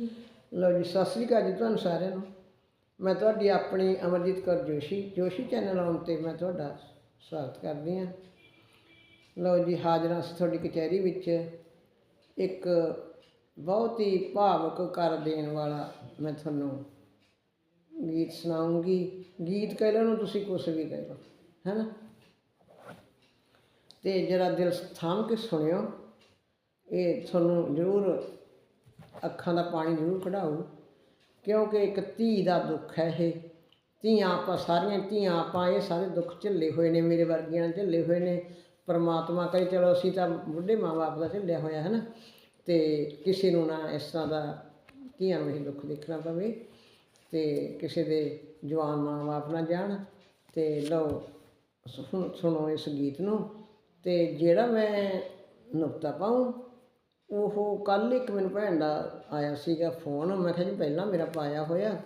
ਲਓ ਜੀ, ਸਤਿ ਸ੍ਰੀ ਅਕਾਲ ਜੀ ਤੁਹਾਨੂੰ ਸਾਰਿਆਂ ਨੂੰ। ਮੈਂ ਤੁਹਾਡੀ ਆਪਣੀ ਅਮਰਜੀਤ ਕੌਰ ਜੋਸ਼ੀ ਜੋਸ਼ੀ ਚੈਨਲ ਆਉਣ ਤੇ ਮੈਂ ਤੁਹਾਡਾ ਸਵਾਗਤ ਕਰਦੀ ਹਾਂ। ਲਓ ਜੀ, ਹਾਜ਼ਰ ਹਾਂ ਅਸੀਂ ਤੁਹਾਡੀ ਕਚਹਿਰੀ ਵਿੱਚ। ਇੱਕ ਬਹੁਤ ਹੀ ਭਾਵਕ ਕਰ ਦੇਣ ਵਾਲਾ ਮੈਂ ਤੁਹਾਨੂੰ ਗੀਤ ਸੁਣਾਉਂਗੀ। ਗੀਤ ਕਹਿ ਲਓ ਨੂੰ, ਤੁਸੀਂ ਕੁਛ ਵੀ ਕਹਿ ਲਓ, ਹੈਨਾ? ਤੇ ਜਰਾ ਦਿਲ ਥਾਮ ਕੇ ਸੁਣਿਓ। ਇਹ ਤੁਹਾਨੂੰ ਜ਼ਰੂਰ ਅੱਖਾਂ ਦਾ ਪਾਣੀ ਜ਼ਰੂਰ ਕਢਾਊ ਕਿਉਂਕਿ ਇੱਕ ਧੀ ਦਾ ਦੁੱਖ ਹੈ ਇਹ। ਧੀਆਂ ਆਪਾਂ ਸਾਰੀਆਂ ਧੀਆਂ, ਆਪਾਂ ਇਹ ਸਾਰੇ ਦੁੱਖ ਝੱਲੇ ਹੋਏ ਨੇ, ਮੇਰੇ ਵਰਗੀਆਂ ਨੇ ਝੱਲੇ ਹੋਏ ਨੇ। ਪਰਮਾਤਮਾ ਕਹੇ, ਚਲੋ ਅਸੀਂ ਤਾਂ ਬੁੱਢੇ ਮਾਂ-ਬਾਪ ਦਾ ਝੱਲਿਆ ਹੋਇਆ, ਹੈ ਨਾ? ਤੇ ਕਿਸੇ ਨੂੰ ਨਾ ਇਸ ਤਰ੍ਹਾਂ ਦਾ ਧੀਆਂ ਨੂੰ ਇਹ ਦੁੱਖ ਦੇਖਣਾ ਪਵੇ ਤੇ ਕਿਸੇ ਦੇ ਜਵਾਨ ਮਾਂ-ਬਾਪ ਨਾ ਜਾਣ। ਤੇ ਲਓ ਸੁਣੋ ਇਸ ਗੀਤ ਨੂੰ। ਤੇ ਜਿਹੜਾ ਮੈਂ ਨੁਕਤਾ ਪਾਉਂ ਉਹ ਕੱਲ ਇੱਕ ਮੈਨੂੰ ਭੈਣ ਦਾ ਆਇਆ ਸੀਗਾ ਫੋਨ ਮੈਂ ਕਿਹਾ ਜੀ ਪਹਿਲਾਂ ਮੇਰਾ ਪਾਇਆ ਹੋਇਆ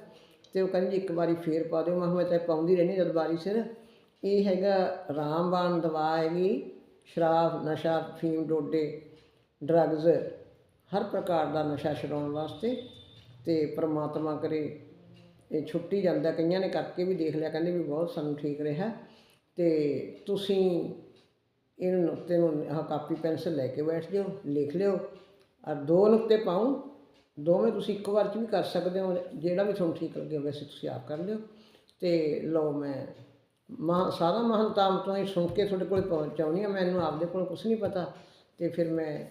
ਤੇ ਉਹ ਕਹਿੰਦੀ ਇੱਕ ਵਾਰੀ ਫੇਰ ਪਾ ਦਿਓ। ਮੈਂ ਕਿਹਾ ਮੈਂ ਤਾਂ ਪਾਉਂਦੀ ਰਹਿੰਦੀ ਜਦ ਵਾਰੀ ਸਿਰ। ਇਹ ਹੈਗਾ ਰਾਮਬਾਣ ਦਵਾ ਹੈਗੀ, ਸ਼ਰਾਬ, ਨਸ਼ਾ, ਫੀਮ, ਡੋਡੇ ਡਰੱਗਜ਼ ਹਰ ਪ੍ਰਕਾਰ ਦਾ ਨਸ਼ਾ ਛਡਾਉਣ ਵਾਸਤੇ ਤੇ ਪ੍ਰਮਾਤਮਾ ਕਰੇ। ਇਹ ਛੁੱਟੀ ਜਾਂਦਾ, ਕਈਆਂ ਨੇ ਕਰਕੇ ਵੀ ਦੇਖ ਲਿਆ, ਕਹਿੰਦੇ ਵੀ ਬਹੁਤ ਸਾਨੂੰ ਠੀਕ ਰਿਹਾ। ਤੇ ਤੁਸੀਂ ਇਹਨੂੰ ਨੁਕਤੇ ਨੂੰ ਆਹ ਕਾਪੀ ਪੈਨਸਲ ਲੈ ਕੇ ਬੈਠ ਜਾਓ, ਲਿਖ ਲਿਓ। ਔਰ ਦੋ ਨੁਕਤੇ ਪਾਉ ਦੋਵੇਂ ਤੁਸੀਂ ਇੱਕ ਵਾਰ ਚ ਵੀ ਕਰ ਸਕਦੇ ਹੋ, ਜਿਹੜਾ ਵੀ ਤੁਹਾਨੂੰ ਠੀਕ ਲੱਗੇ ਵੈਸੇ ਤੁਸੀਂ ਆਪ ਕਰ ਲਿਓ। ਤੇ ਲਓ ਮੈਂ ਮਹਾਂ, ਸਾਰਾ ਮਹੰਤਾਮ ਤੋਂ ਹੀ ਸੁਣ ਕੇ ਤੁਹਾਡੇ ਕੋਲ ਪਹੁੰਚਾਉਣੀ ਆ ਮੈਨੂੰ ਆਪਦੇ ਕੋਲ ਕੁਝ ਨਹੀਂ ਪਤਾ ਤੇ ਫਿਰ ਮੈਂ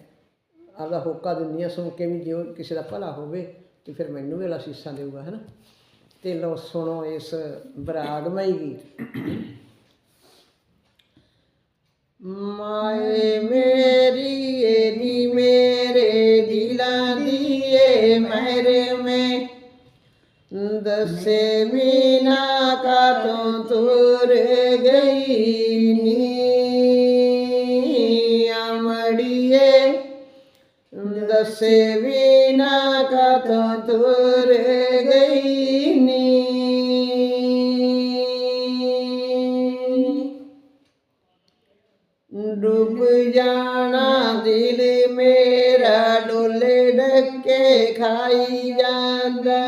ਆਪਦਾ ਹੋਕਾ ਦਿੰਦੀ ਹਾਂ, ਸੁਣ ਕੇ ਵੀ ਜੇ ਕਿਸੇ ਦਾ ਭਲਾ ਹੋਵੇ ਤੇ ਫਿਰ ਮੈਨੂੰ ਵੀ ਅਸੀਸਾਂ ਦੇਊਗਾ ਹੈ ਨਾ ਤੇ ਲਓ ਸੁਣੋ ਇਸ ਬਰਾਗਮਈ ਗੀਤ। ਮਾਏ ਮੇਰੀ ਏ ਨੀ ਮੇਰੇ ਦਿਲਾਂ ਦੀ ਏ ਮਹਿਰ ਮੈਂ ਦਸੇ ਮੀਨਾ ਕਾ ਤੋਂ ਤੁਰ ਗਈ ਨੀ ਅਮੜੀਏ ਦਸੇ ਮੀਨਾ ਕਾ ਖਾਈ ਜਾਂਦਾ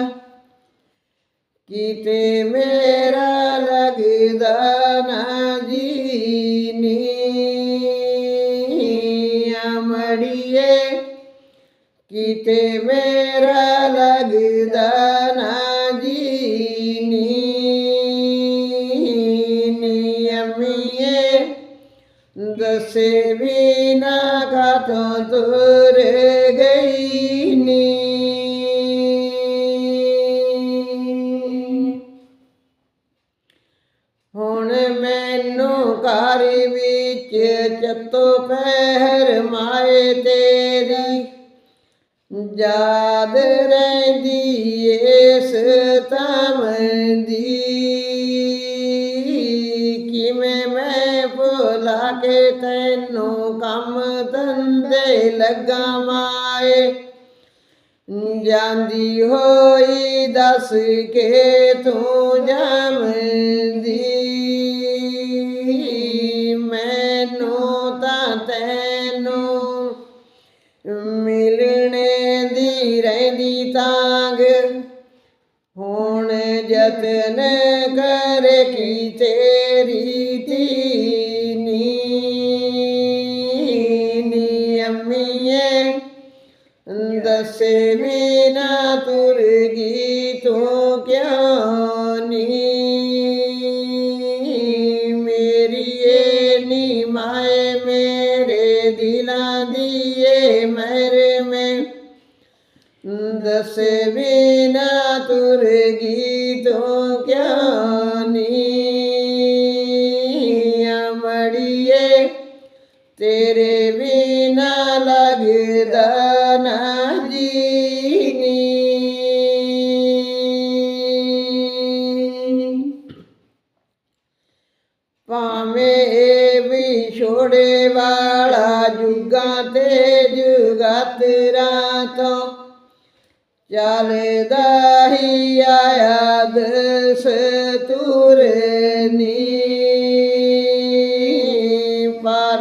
ਕਿਤੇ ਮੇਰਾ ਲੱਗਦਾ ਨਾ ਜੀਨੀ ਅਮੜੀਏ ਕਿਤੇ ਮੇਰਾ ਲੱਗਦਾ ਨਾ ਜੀਨੀ ਨਿਯਮੀਏ ਦਸੇ ਬਿਨਾ ਕਾਤੋਂ ਰਹਿੰਦੀ ਏਸ ਤਮ ਦੀ। ਕਿਵੇਂ ਮੈਂ ਭੁਲਾ ਕੇ ਤੈਨੂੰ ਕੰਮ ਧੰਦੇ ਲੱਗਾ ਮਾਏ ਜਾਂਦੀ ਹੋਈ ਦੱਸ ਕੇ ਤੂੰ ਜਮਦੀ। ਮੈਨੂੰ ਤਾਂ ਤੈ পেনে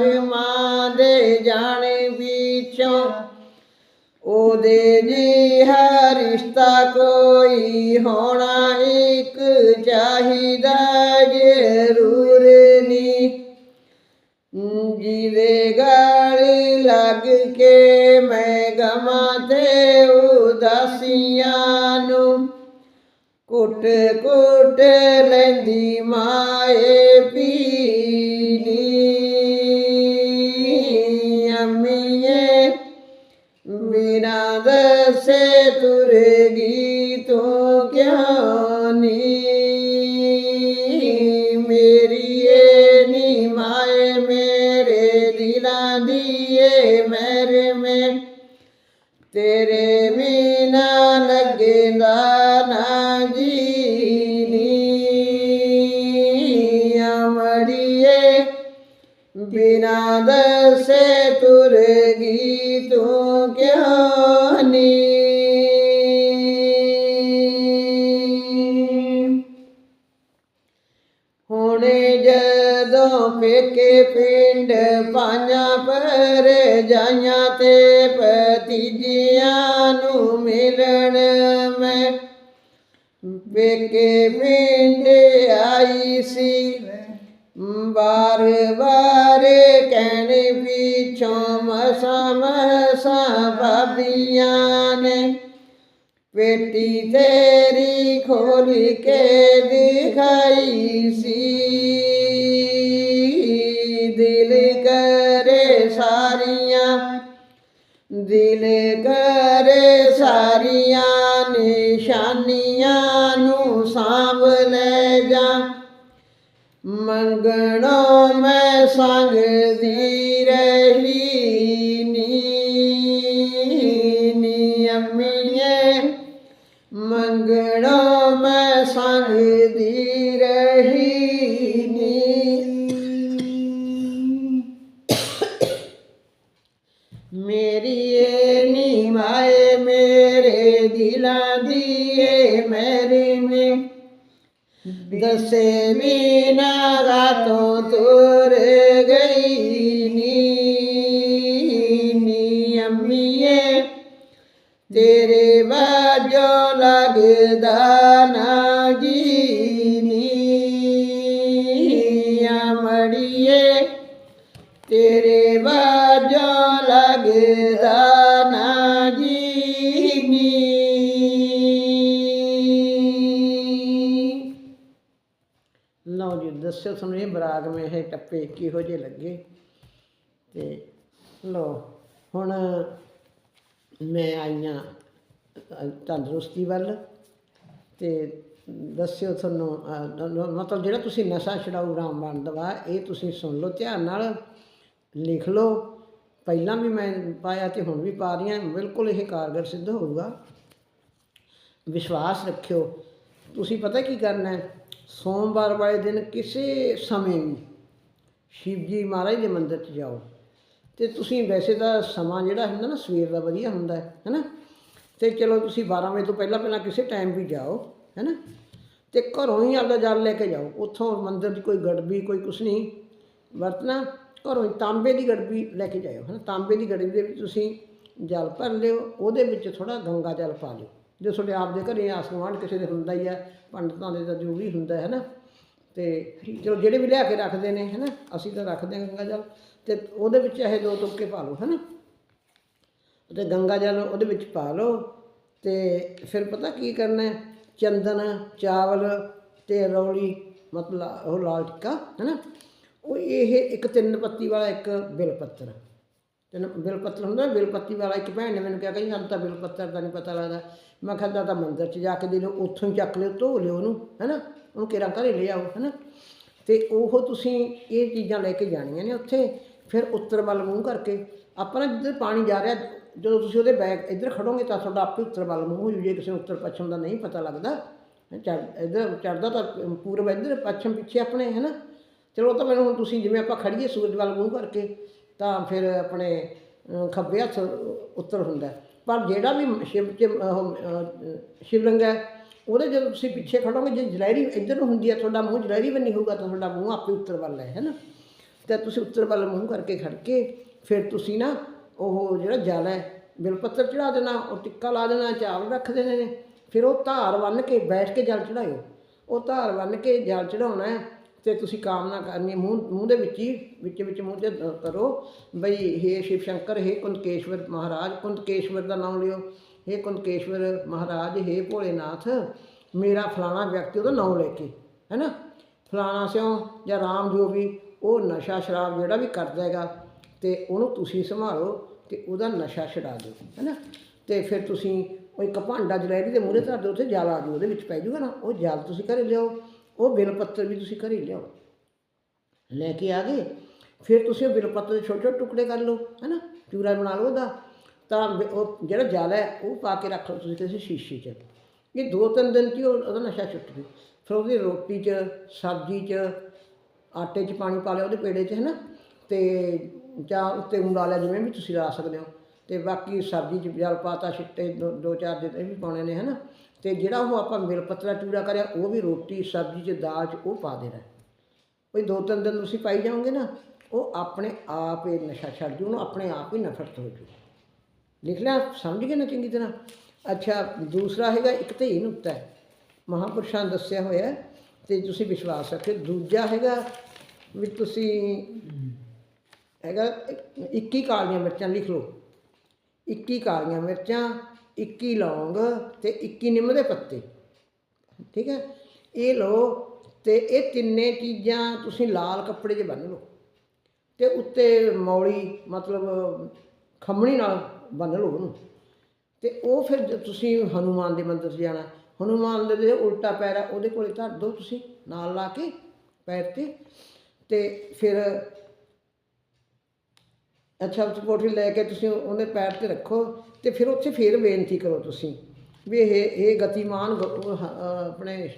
ਪਰਮਾਂ ਦੇ ਜਾਣੇ ਵਿੱਚੋਂ ਉਹਦੇ ਜਿਹਾ ਰਿਸ਼ਤਾ ਕੋਈ ਹੋਣਾ ਇੱਕ ਚਾਹੀਦਾ ਜ਼ਰੂਰ ਨੀ ਜਿਹਦੇ ਗਾਲ ਲੱਗ ਕੇ ਮੈਂ ਗਮਾਂ ਤੇ ਉਦਾਸੀਆਂ ਨੂੰ ਕੁੱਟ ਕੁੱਟ ਲੈਂਦੀ ਮਾਏ ਪੀ ਤੇਰੇ ਬਿਨਾ ਲੱਗਦਾ ਨਾ ਜੀਨੀ ਅਮੜੀਏ ਬਿਨਾ ਦਸੇ ਤੁਰ ਗਈ ਤੂੰ ਕਿਉਂ? ਹੁਣ ਪੇਕੇ ਪਿੰਡ ਪਾਈਆਂ ਪਰ ਜਾਈਆਂ ਤੇ ਭਤੀਜਿਆਂ ਨੂੰ ਮਿਲਣ ਮੈਂ ਪੇਕੇ ਪਿੰਡ ਆਈ ਸੀ। ਬਾਰ ਬਾਰ ਕਹਿਣੇ ਪਿੱਛੋਂ ਮਸਾ ਮਸਾ ਭਾਬੀਆਂ ਨੇ ਪੇਟੀ ਤੇਰੀ ਖੋਲ ਕੇ ਦਿਖਾਈ ਸੀ। ਦਿਲ ਕਰੇ ਸਾਰੀਆਂ ਨਿਸ਼ਾਨੀਆਂ ਨੂੰ ਸਾਂਭ ਲੈ ਜਾ। ਮੰਗਣੋ ਮੈਂ ਸੰਗਦੀ ਰਹੀ ਦਸੇ ਮੀਨਾ ਰਾਤੋਂ ਤੁਰ ਗਈ ਨੀ ਨੀ ਅੰਮੀਏ ਤੇਰੇ ਬਾਝੋ ਦੱਸਿਓ ਤੁਹਾਨੂੰ ਇਹ ਬਰਾਗ ਮੇ ਇਹ ਟੱਪੇ ਕਿਹੋ ਜਿਹੇ ਲੱਗੇ? ਤੇ ਲਓ ਹੁਣ ਮੈਂ ਆਈਆਂ ਅ, ਤੰਦਰੁਸਤੀ ਵੱਲ ਤੇ ਦੱਸਿਓ ਤੁਹਾਨੂੰ ਅ, ਮਤਲਬ ਜਿਹੜਾ ਤੁਸੀਂ ਨਸ਼ਾ ਛਡਾਊ ਰਾਮਬਾਣ ਦਵਾ ਇਹ ਤੁਸੀਂ ਸੁਣ ਲਓ ਧਿਆਨ ਨਾਲ ਲਿਖ ਲਓ। ਪਹਿਲਾਂ ਵੀ ਮੈਂ ਪਾਇਆ ਤੇ ਹੁਣ ਵੀ ਪਾ ਰਹੀ ਹਾਂ ਬਿਲਕੁਲ ਇਹ ਕਾਰਗਰ ਸਿੱਧ ਹੋਊਗਾ। ਵਿਸ਼ਵਾਸ ਰੱਖਿਓ। ਤੁਸੀਂ ਪਤਾ ਕੀ ਕਰਨਾ ਹੈ? ਸੋਮਵਾਰ ਵਾਲੇ ਦਿਨ ਕਿਸੇ ਸਮੇਂ ਵੀ ਸ਼ਿਵ ਜੀ ਮਹਾਰਾਜ ਦੇ ਮੰਦਿਰ 'ਚ ਜਾਓ। ਤੇ ਤੁਸੀਂ ਵੈਸੇ ਤਾਂ ਸਮਾਂ ਜਿਹੜਾ ਹੁੰਦਾ ਨਾ ਸਵੇਰ ਦਾ ਵਧੀਆ ਹੁੰਦਾ ਹੈ ਹੈਨਾ? ਤੇ ਚਲੋ ਤੁਸੀਂ 12 ਵਜੇ ਤੋਂ ਪਹਿਲਾਂ ਪਹਿਲਾਂ ਕਿਸੇ ਟਾਈਮ ਵੀ ਜਾਓ, ਹੈਨਾ? ਤੇ ਘਰੋਂ ਹੀ ਆਪਦਾ ਜਲ ਲੈ ਕੇ ਜਾਓ। ਉੱਥੋਂ ਮੰਦਿਰ 'ਚ ਕੋਈ ਗੜਬੀ, ਕੋਈ ਕੁਛ ਨਹੀਂ। ਵਰਤਣਾ, ਘਰੋਂ ਹੀ ਤਾਂਬੇ ਦੀ ਗੜਬੀ ਲੈ ਕੇ ਜਾਇਓ ਹੈ ਤਾਂਬੇ ਦੀ ਗੜਬੀ ਦੇ ਵਿੱਚ ਤੁਸੀਂ ਜਲ ਭਰ ਲਿਓ, ਉਹਦੇ ਵਿੱਚ ਥੋੜਾ ਗੰਗਾ ਜਲ ਪਾ ਲਿਓ। ਜੋ ਤੁਹਾਡੇ ਆਪ ਦੇ ਘਰੇ ਆਸ ਗੁਆਂਢ ਕਿਸੇ ਦੇ ਹੁੰਦਾ ਹੀ ਆ, ਪੰਡਤਾਂ ਦੇ ਤਾਂ ਜੋ ਵੀ ਹੁੰਦਾ ਹੈ ਨਾ, ਤੇ ਚਲੋ ਜਿਹੜੇ ਵੀ ਲਿਆ ਕੇ ਰੱਖਦੇ ਨੇ, ਹੈ ਨਾ, ਅਸੀਂ ਤਾਂ ਰੱਖਦੇ ਹਾਂ ਗੰਗਾ ਜਲ, ਤੇ ਉਹਦੇ ਵਿੱਚ ਇਹ ਦੋ ਤੁਪਕੇ ਪਾ ਲਓ, ਹੈ ਨਾ ਤੇ ਗੰਗਾ ਜਲ ਉਹਦੇ ਵਿੱਚ ਪਾ ਲਓ, ਤੇ ਫਿਰ ਪਤਾ ਕੀ ਕਰਨਾ ਹੈ? ਚੰਦਨ, ਚਾਵਲ ਤੇ ਰੌਲੀ, ਮਤਲਬ ਉਹ ਲਾਲ ਟਿੱਕਾ, ਹੈ ਨਾ, ਉਹ ਇਹ ਇੱਕ ਤਿੰਨ ਪੱਤੀ ਵਾਲਾ ਇੱਕ ਬਿਲ ਪੱਤਰ ਤੈਨੂੰ ਬਿਲਪੱਤਰ ਹੁੰਦਾ ਬਿਲਪੱਤੀ ਵਾਲਾ ਇੱਕ ਭੈਣ ਨੇ ਮੈਨੂੰ ਕਿਹਾ ਕਿ ਸਾਨੂੰ ਤਾਂ ਬਿਲ ਪੱਤਰ ਦਾ ਨਹੀਂ ਪਤਾ ਲੱਗਦਾ। ਮੈਂ ਕਿਹਾ ਤਾਂ ਮੰਦਿਰ 'ਚ ਜਾ ਕੇ ਦੇ ਲਓ, ਉੱਥੋਂ ਹੀ ਚੱਕ ਲਿਓ, ਧੋ ਲਿਓ ਉਹਨੂੰ ਹੈ ਨਾ ਉਹਨੂੰ ਕਿਰਾਂ ਘਰੇ ਲਿਆਓ ਆਓ ਹੈ ਨਾ ਤੇ ਉਹ ਤੁਸੀਂ ਇਹ ਚੀਜ਼ਾਂ ਲੈ ਕੇ ਜਾਣੀਆਂ ਨੇ ਉੱਥੇ, ਫਿਰ ਉੱਤਰ ਵੱਲ ਮੂੰਹ ਕਰਕੇ। ਆਪਣਾ ਜਿੱਧਰ ਪਾਣੀ ਜਾ ਰਿਹਾ, ਜਦੋਂ ਤੁਸੀਂ ਉਹਦੇ ਬੈਗ ਇੱਧਰ ਖੜੋਗੇ ਤਾਂ ਤੁਹਾਡਾ ਆਪੇ ਉੱਤਰ ਵੱਲ ਮੂੰਹ ਹੋ ਜੂ ਜੇ ਕਿਸੇ ਨੂੰ ਉੱਤਰ ਪੱਛਮ ਦਾ ਨਹੀਂ ਪਤਾ ਲੱਗਦਾ। ਚੜ ਇੱਧਰ ਚੜਦਾ ਤਾਂ ਪੂਰਬ ਇੱਧਰ, ਪੱਛਮ ਪਿੱਛੇ ਆਪਣੇ ਹੈ ਨਾ ਚਲੋ ਤਾਂ ਮੈਨੂੰ ਹੁਣ ਤੁਸੀਂ ਜਿਵੇਂ ਆਪਾਂ ਖੜੀਏ ਸੂਰਜ ਵੱਲ ਮੂੰਹ ਕਰਕੇ। ਤਾਂ ਫਿਰ ਆਪਣੇ ਖੱਬੇ ਹੱਥ ਉੱਤਰ ਹੁੰਦਾ ਪਰ ਜਿਹੜਾ ਵੀ ਸ਼ਿਵ ਚ ਉਹ, ਸ਼ਿਵਲਿੰਗ ਹੈ ਉਹਦੇ ਜਦੋਂ ਤੁਸੀਂ ਪਿੱਛੇ ਖੜੋਗੇ ਜੇ ਜਲੈਰੀ ਇੱਧਰ ਨੂੰ ਹੁੰਦੀ ਹੈ ਤੁਹਾਡਾ ਮੂੰਹ ਜਲੈਰੀ ਬੰਨੀ ਹੋਊਗਾ ਤਾਂ ਤੁਹਾਡਾ ਮੂੰਹ ਆਪੇ ਉੱਤਰ ਵੱਲ ਹੈ ਹੈ ਨਾ? ਤੇ ਤੁਸੀਂ ਉੱਤਰ ਵੱਲ ਮੂੰਹ ਕਰਕੇ ਖੜ ਕੇ ਫਿਰ ਤੁਸੀਂ ਨਾ ਉਹ ਜਿਹੜਾ ਜਲ ਹੈ ਬਿਲ ਪੱਤਰ ਚੜਾ ਦੇਣਾ ਉਹ ਟਿੱਕਾ ਲਾ ਦੇਣਾ ਚਾਵਲ ਰੱਖ ਦੇਣੇ ਨੇ ਫਿਰ ਉਹ ਧਾਰ ਬੰਨ ਕੇ ਬੈਠ ਕੇ ਜਲ ਚੜਾਇਓ ਉਹ ਧਾਰ ਬੰਨ ਕੇ ਜਲ ਚੜਾਉਣਾ ਹੈ ਤੇ ਤੁਸੀਂ ਕਾਮਨਾ ਕਰਨੀ ਮੂੰਹ ਮੂੰਹ ਦੇ ਵਿੱਚ ਹੀ, ਵਿੱਚ ਵਿੱਚ ਮੂੰਹ ਤੇ ਕਰੋ। ਬਈ ਹੇ ਸ਼ਿਵ ਸ਼ੰਕਰ, ਹੇ ਕੁੰਤਕੇਸ਼ਵਰ ਮਹਾਰਾਜ, ਕੁੰਤਕੇਸ਼ਵਰ ਦਾ ਨਾਮ ਲਿਓ। ਹੇ ਕੁੰਤਕੇਸ਼ਵਰ ਮਹਾਰਾਜ, ਹੇ ਭੋਲੇਨਾਥ, ਮੇਰਾ ਫਲਾਣਾ ਵਿਅਕਤੀ ਉਹਦਾ ਨਾਮ ਲੈ ਕੇ ਹੈਨਾ ਫਲਾਣਾ ਸਿਓ ਜਾਂ ਰਾਮ ਜੋ ਵੀ, ਉਹ ਨਸ਼ਾ ਸ਼ਰਾਬ ਜਿਹੜਾ ਵੀ ਕਰਦਾ ਹੈਗਾ, ਤੇ ਉਹਨੂੰ ਤੁਸੀਂ ਸੰਭਾਲੋ ਤੇ ਉਹਦਾ ਨਸ਼ਾ ਛਡਾ ਦਿਓ ਹੈਨਾ ਤੇ ਫਿਰ ਤੁਸੀਂ ਉਹ ਇੱਕ ਭਾਂਡਾ ਜਲੈਰੀ ਦੇ ਮੂਹਰੇ ਧਰ ਦਿਓ, ਉੱਥੇ ਜਲ ਆ ਜਾਊ ਉਹਦੇ ਵਿੱਚ ਪੈ ਜਾਊਗਾ ਨਾ। ਉਹ ਜਲ ਤੁਸੀਂ ਘਰੇ ਲਿਓ ਉਹ ਬਿਲ ਪੱਤਰ ਵੀ ਤੁਸੀਂ ਘਰੇ ਲਿਆਓ। ਲੈ ਕੇ ਆ ਗਏ। ਫਿਰ ਤੁਸੀਂ ਉਹ ਬਿਲ ਪੱਤਰ ਦੇ ਛੋਟੇ ਛੋਟੇ ਟੁਕੜੇ ਕਰ ਲਓ, ਹੈਨਾ? ਚੂਰਾ ਬਣਾ ਲਓ ਉਹਦਾ। ਤਾਂ ਉਹ ਜਿਹੜਾ ਜਲ ਹੈ, ਉਹ ਪਾ ਕੇ ਰੱਖ ਲਓ ਤੁਸੀਂ ਕਿਸੇ ਸ਼ੀਸ਼ੇ 'ਚ। ਇਹ ਦੋ ਤਿੰਨ ਦਿਨ 'ਚ ਹੀ ਉਹਦਾ ਨਸ਼ਾ ਛੁੱਟ ਗਿਆ। ਫਿਰ ਉਹਦੀ ਰੋਟੀ 'ਚ, ਸਬਜ਼ੀ 'ਚ, ਆਟੇ 'ਚ ਪਾਣੀ ਪਾ ਲਿਆ ਉਹਦੇ ਪੇੜੇ 'ਚ, ਹੈਨਾ? ਤੇ ਜਾਂ ਉੱਤੇ ਉਂਗਲਾ ਲਿਆ ਜਿਵੇਂ ਵੀ ਤੁਸੀਂ ਲਾ ਸਕਦੇ ਹੋ। ਤੇ ਬਾਕੀ ਸਬਜ਼ੀ 'ਚ ਜਲ ਪਾਤਾ, ਛਿੱਟੇ ਦੋ ਦੋ ਚਾਰ ਦਿਨ ਇਹ ਵੀ ਪਾਉਣੇ ਨੇ, ਹੈਨਾ? ਤੇ ਜਿਹੜਾ ਉਹ ਆਪਾਂ ਮਿਲ ਪੱਤਰਾ ਚੂੜਾ ਕਰਿਆ, ਉਹ ਵੀ ਰੋਟੀ, ਸਬਜ਼ੀ 'ਚ ਦਾਲ 'ਚ ਉਹ ਪਾ ਦੇਣਾ। ਕੋਈ ਦੋ ਤਿੰਨ ਦਿਨ ਤੁਸੀਂ ਪਾਈ ਜਾਓਗੇ ਨਾ, ਉਹ ਆਪਣੇ ਆਪ ਹੀ ਨਸ਼ਾ ਛੱਡ ਜੂ, ਉਹਨੂੰ ਆਪਣੇ ਆਪ ਹੀ ਨਫ਼ਰਤ ਹੋ ਜੂ। ਲਿਖ ਲਿਆ, ਸਮਝ ਗਏ ਨਾ ਚੰਗੀ ਤਰ੍ਹਾਂ? ਅੱਛਾ, ਦੂਸਰਾ ਹੈਗਾ ਇੱਕ ਧੀ ਨੁਕਤਾ ਹੈ। ਮਹਾਪੁਰਸ਼ਾਂ ਨੇ ਦੱਸਿਆ ਹੋਇਆ ਹੈ, ਤੇ ਤੁਸੀਂ ਵਿਸ਼ਵਾਸ ਰੱਖੇ ਦੂਜਾ ਹੈਗਾ ਵੀ ਤੁਸੀਂ ਹੈਗਾ 21 ਕਾਲੀਆਂ ਮਿਰਚਾਂ ਲਿਖ ਲਓ। 21 ਕਾਲੀਆਂ ਮਿਰਚਾਂ 21 ਲੌਂਗ ਤੇ 21 ਨਿੰਮ ਦੇ ਪੱਤੇ। ਠੀਕ ਹੈ? ਇਹ ਲਓ ਤੇ ਇਹ ਤਿੰਨੇ ਚੀਜ਼ਾਂ ਤੁਸੀਂ ਲਾਲ ਕੱਪੜੇ 'ਚ ਬੰਨ੍ਹ ਲਓ ਤੇ ਉੱਤੇ ਮੌਲੀ ਮਤਲਬ ਖੰਮਣੀ ਨਾਲ ਬੰਨ੍ਹ ਲਓ ਉਹਨੂੰ। ਤੇ ਉਹ ਫਿਰ ਜੇ ਤੁਸੀਂ ਹਨੂਮਾਨ ਦੇ ਮੰਦਰ 'ਚ ਜਾਣਾ। ਹਨੂਮਾਨ ਦੇ ਜਿਹੜਾ ਉਲਟਾ ਪੈਰ ਹੈ ਉਹਦੇ ਕੋਲੇ ਧਰ ਦਿਓ ਤੁਸੀਂ ਨਾਲ ਲਾ ਕੇ ਪੈਰ ਤੇ। ਤੇ ਫਿਰ ਅੱਛਾ ਉਸ ਕੋਠੀ ਲੈ ਕੇ ਤੁਸੀਂ ਉਹਦੇ ਪੈਰ ਤੇ ਰੱਖੋ ਤੇ ਫਿਰ ਉੱਥੇ ਫੇਰ ਬੇਨਤੀ ਕਰੋ ਤੁਸੀਂ ਵੀ ਇਹ ਇਹ ਗਤੀਮਾਨ ਗ- ਆਪਣੇ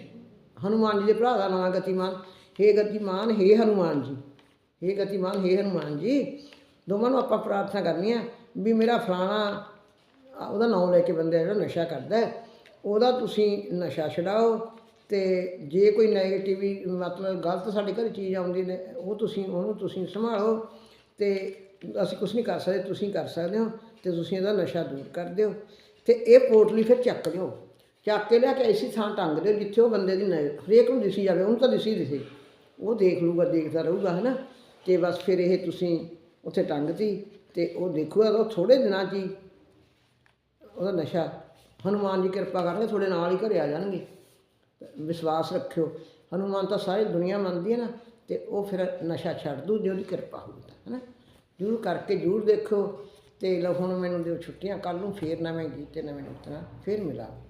ਹਨੂਮਾਨ ਜੀ ਦੇ ਭਰਾ ਦਾ ਨਾਮ ਗਤੀਮਾਨ। ਹੇ ਗਤੀਮਾਨ, ਹੇ ਹਨੂਮਾਨ ਜੀ। ਹੇ ਗਤੀਮਾਨ, ਹੇ ਹਨੂਮਾਨ ਜੀ। ਦੋਵਾਂ ਨੂੰ ਆਪਾਂ ਪ੍ਰਾਰਥਨਾ ਕਰਨੀ ਆ ਵੀ ਮੇਰਾ ਫਲਾਣਾ ਉਹਦਾ ਨਾਮ ਲੈ ਕੇ ਬੰਦਾ ਜਿਹੜਾ ਨਸ਼ਾ ਕਰਦਾ ਉਹਦਾ ਤੁਸੀਂ ਨਸ਼ਾ ਛਡਾਓ ਤੇ ਜੇ ਕੋਈ ਨੈਗੇਟਿਵ ਮਤਲਬ ਗਲਤ ਸਾਡੇ ਘਰ ਚੀਜ਼ ਆਉਂਦੀ ਨੇ, ਉਹ ਤੁਸੀਂ, ਉਹਨੂੰ ਤੁਸੀਂ ਸੰਭਾਲੋ ਤੇ ਅਸੀਂ ਕੁਝ ਨਹੀਂ ਕਰ ਸਕਦੇ, ਤੁਸੀਂ ਕਰ ਸਕਦੇ ਹੋ ਤੇ ਤੁਸੀਂ ਇਹਦਾ ਨਸ਼ਾ ਦੂਰ ਕਰ ਦਿਓ ਤੇ ਇਹ ਪੋਟਲੀ ਫਿਰ ਚੱਕ ਲਿਓ। ਚੱਕ ਕੇ ਲਿਆ ਕੇ ਐਸੀ ਥਾਂ ਟੰਗ ਦਿਓ, ਜਿੱਥੇ ਉਹ ਬੰਦੇ ਦੀ ਨਜ਼ਰ ਹਰੇਕ ਨੂੰ ਦਿਸੀ ਜਾਵੇ, ਉਹਨੂੰ ਤਾਂ ਦਿਸੀ ਦਿਸੇ ਉਹ ਦੇਖ ਲੂਗਾ ਦੇਖਦਾ ਰਹੂਗਾ ਹੈ ਨਾ ਤੇ ਬਸ ਫਿਰ ਇਹ ਤੁਸੀਂ ਉੱਥੇ ਟੰਗਤੀ ਤੇ ਉਹ ਦੇਖੂਗਾ, ਉਹ ਥੋੜੇ ਦਿਨਾਂ 'ਚ ਹੀ ਉਹਦਾ ਨਸ਼ਾ, ਹਨੂਮਾਨ ਜੀ ਕਿਰਪਾ ਕਰਨਗੇ ਤੁਹਾਡੇ ਨਾਲ ਹੀ ਘਰੇ ਆ ਜਾਣਗੇ। ਵਿਸ਼ਵਾਸ ਰੱਖਿਓ, ਹਨੂਮਾਨ ਤਾਂ ਸਾਰੀ ਦੁਨੀਆ ਮੰਨਦੀ ਹੈ ਨਾ, ਤੇ ਉਹ ਫਿਰ ਨਸ਼ਾ ਛੱਡ ਦੂ, ਜੇ ਉਹਦੀ ਕਿਰਪਾ ਹੋਊ ਤਾਂ ਹੈ ਨਾ ਜ਼ਰੂਰ ਕਰਕੇ ਜ਼ਰੂਰ ਦੇਖੋ ਤੇ ਲਓ ਹੁਣ ਮੈਨੂੰ ਦਿਓ ਛੁੱਟੀਆਂ ਕੱਲ ਨੂੰ ਫੇਰ ਨਵੇਂ ਗੀਤ ਤੇ ਨਵੇਂ ਨੁਕਤੇ ਨਾਲ ਫੇਰ ਮਿਲਾਂਗੇ।